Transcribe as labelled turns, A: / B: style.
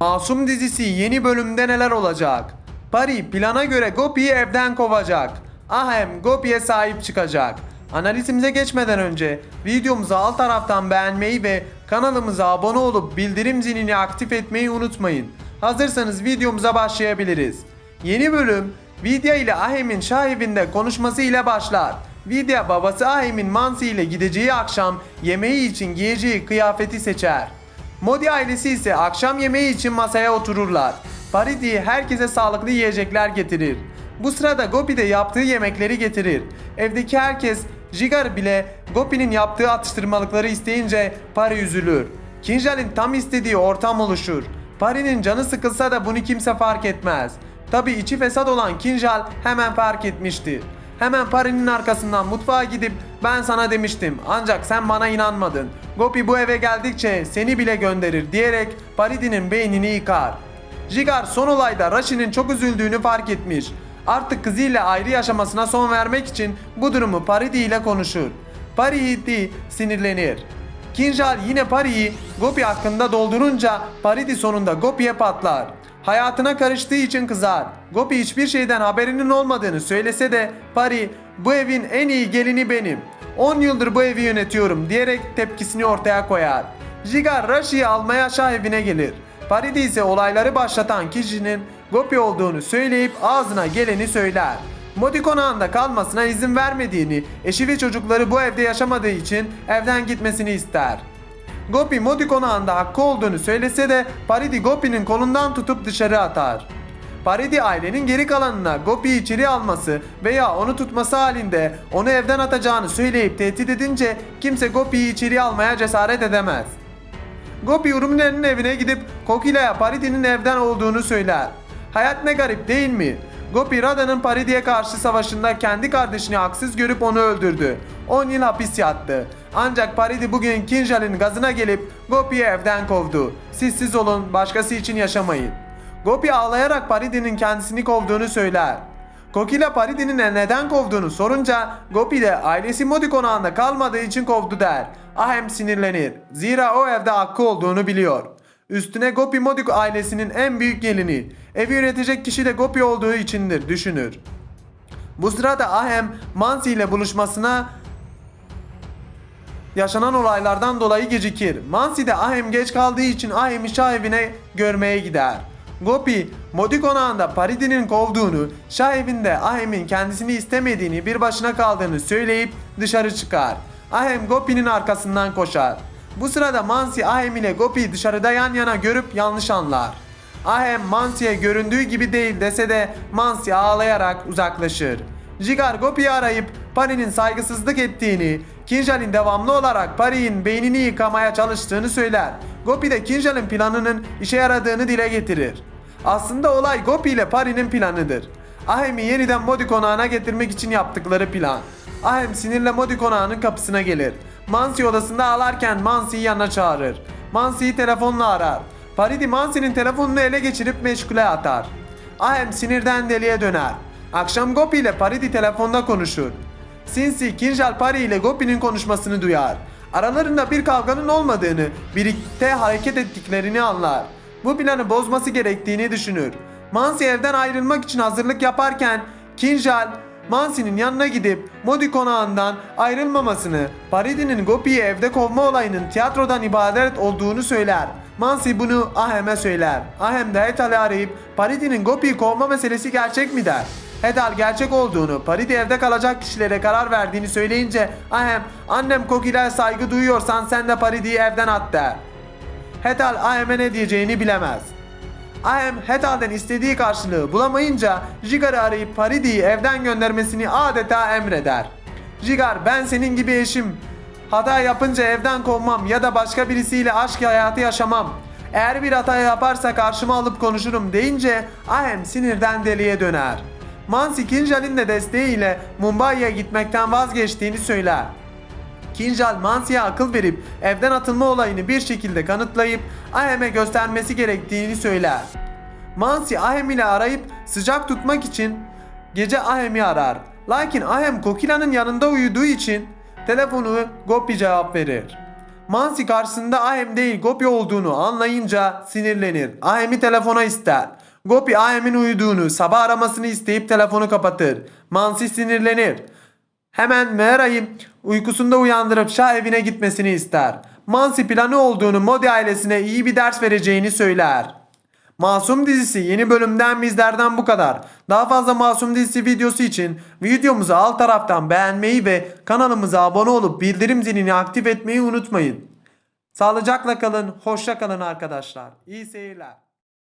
A: Masum dizisi yeni bölümde neler olacak? Pari plana göre Gopi'yi evden kovacak. Ahem Gopi'ye sahip çıkacak. Analizimize geçmeden önce videomuzu alt taraftan beğenmeyi ve kanalımıza abone olup bildirim zilini aktif etmeyi unutmayın. Hazırsanız videomuza başlayabiliriz. Yeni bölüm Vidya ile Ahem'in Şah evinde konuşması ile başlar. Vidya babası Ahem'in Mansi ile gideceği akşam yemeği için giyeceği kıyafeti seçer. Modi ailesi ise akşam yemeği için masaya otururlar. Paridi herkese sağlıklı yiyecekler getirir. Bu sırada Gopi de yaptığı yemekleri getirir. Evdeki herkes Jigar bile Gopi'nin yaptığı atıştırmalıkları isteyince Pari üzülür. Kinjal'in tam istediği ortam oluşur. Pari'nin canı sıkılsa da bunu kimse fark etmez. Tabi içi fesat olan Kinjal hemen fark etmiştir. Hemen Pari'nin arkasından mutfağa gidip ben sana demiştim ancak sen bana inanmadın. Gopi bu eve geldikçe seni bile gönderir diyerek Paridi'nin beynini yıkar. Jigar son olayda Rashi'nin çok üzüldüğünü fark etmiş. Artık kızıyla ayrı yaşamasına son vermek için bu durumu Paridi ile konuşur. Paridi sinirlenir. Kinjal yine Pari'yi Gopi hakkında doldurunca Paridi sonunda Gopi'ye patlar. Hayatına karıştığı için kızar. Gopi hiçbir şeyden haberinin olmadığını söylese de Pari bu evin en iyi gelini benim. 10 yıldır bu evi yönetiyorum diyerek tepkisini ortaya koyar. Jigar Rashi'yi almaya Şah evine gelir. Paridi ise olayları başlatan kişinin Gopi olduğunu söyleyip ağzına geleni söyler. Modi konağında kalmasına izin vermediğini, eşi ve çocukları bu evde yaşamadığı için evden gitmesini ister. Gopi Modi konağında hakkı olduğunu söylese de Paridi Gopi'nin kolundan tutup dışarı atar. Paridi ailenin geri kalanına Gopi'yi içeri alması veya onu tutması halinde onu evden atacağını söyleyip tehdit edince kimse Gopi'yi içeri almaya cesaret edemez. Gopi Urmile'nin evine gidip Kokila'ya Paridi'nin evden olduğunu söyler. Hayat ne garip değil mi? Gopi Radha'nın Paridi'ye karşı savaşında kendi kardeşini haksız görüp onu öldürdü. 10 yıl hapis yattı. Ancak Paridi bugün Kinjal'in gazına gelip Gopi'yi evden kovdu. Siz siz olun, başkası için yaşamayın. Gopi ağlayarak Paridi'nin kendisini kovduğunu söyler. Kokila Paridi'nin neden kovduğunu sorunca Gopi de ailesi Modi konağında kalmadığı için kovdu der. Ahem sinirlenir. Zira o evde hakkı olduğunu biliyor. Üstüne Gopi Modik ailesinin en büyük gelini. Evi yönetecek kişi de Gopi olduğu içindir düşünür. Bu sırada Ahem Mansi ile buluşmasına yaşanan olaylardan dolayı gecikir. Mansi de Ahem geç kaldığı için Ahem'i Şah evine görmeye gider. Gopi, Modi konağında Paridi'nin kovduğunu, Şah evinde Ahem'in kendisini istemediğini bir başına kaldığını söyleyip dışarı çıkar. Ahem Gopi'nin arkasından koşar. Bu sırada Mansi Ahem ile Gopi'yi dışarıda yan yana görüp yanlış anlar. Ahem Mansi'ye göründüğü gibi değil dese de Mansi ağlayarak uzaklaşır. Jigar Gopi'yi arayıp Pari'nin saygısızlık ettiğini, Kinjal'in devamlı olarak Pari'nin beynini yıkamaya çalıştığını söyler. Gopi de Kinjal'in planının işe yaradığını dile getirir. Aslında olay Gopi ile Pari'nin planıdır. Ahem'i yeniden Modi konağına getirmek için yaptıkları plan. Ahem sinirle Modi konağının kapısına gelir. Mansi odasında ağlarken Mansi'yi yanına çağırır. Mansi'yi telefonla arar. Paridi Mansi'nin telefonunu ele geçirip meşgule atar. Ahem sinirden deliye döner. Akşam Gopi ile Paridi telefonda konuşur. Sinsi Kinjal Pari ile Gopi'nin konuşmasını duyar. Aralarında bir kavganın olmadığını, birlikte hareket ettiklerini anlar. Bu planı bozması gerektiğini düşünür. Mansi evden ayrılmak için hazırlık yaparken Kinjal Mansi'nin yanına gidip Modi konağından ayrılmamasını, Paridi'nin Gopi'yi evde kovma olayının tiyatrodan ibaret olduğunu söyler. Mansi bunu Ahem'e söyler. Ahem de Hetal'i arayıp Paridi'nin Gopi'yi kovma meselesi gerçek mi der. Hetal gerçek olduğunu, Paridi evde kalacak kişilere karar verdiğini söyleyince Ahem annem Kokila'ya saygı duyuyorsan sen de Paridi'yi evden at der. Hetal Ahem'e ne diyeceğini bilemez. Ahem Hetal'den istediği karşılığı bulamayınca Jigar'ı arayıp Paridi'yi evden göndermesini adeta emreder. Jigar ben senin gibi eşim. Hata yapınca evden kovmam ya da başka birisiyle aşk hayatı yaşamam. Eğer bir hata yaparsa karşıma alıp konuşurum deyince Ahem sinirden deliye döner. Mansi Kinjal'in de desteğiyle Mumbai'ye gitmekten vazgeçtiğini söyler. Kinjal Mansi'ye akıl verip evden atılma olayını bir şekilde kanıtlayıp Ahem'e göstermesi gerektiğini söyler. Mansi Ahem ile arayıp sıcak tutmak için gece Ahem'i arar. Lakin Ahem Kokila'nın yanında uyuduğu için telefonu Gopi cevap verir. Mansi karşısında Ahem değil Gopi olduğunu anlayınca sinirlenir. Ahem'i telefona ister. Gopi Ahem'in uyuduğunu, sabah aramasını isteyip telefonu kapatır. Mansi sinirlenir. Hemen Mehera'yı uykusunda uyandırıp Şah evine gitmesini ister. Mansi planı olduğunu Modi ailesine iyi bir ders vereceğini söyler. Masum dizisi yeni bölümden bizlerden bu kadar. Daha fazla Masum dizisi videosu için videomuzu alt taraftan beğenmeyi ve kanalımıza abone olup bildirim zilini aktif etmeyi unutmayın. Sağlıcakla kalın, hoşça kalın arkadaşlar. İyi seyirler.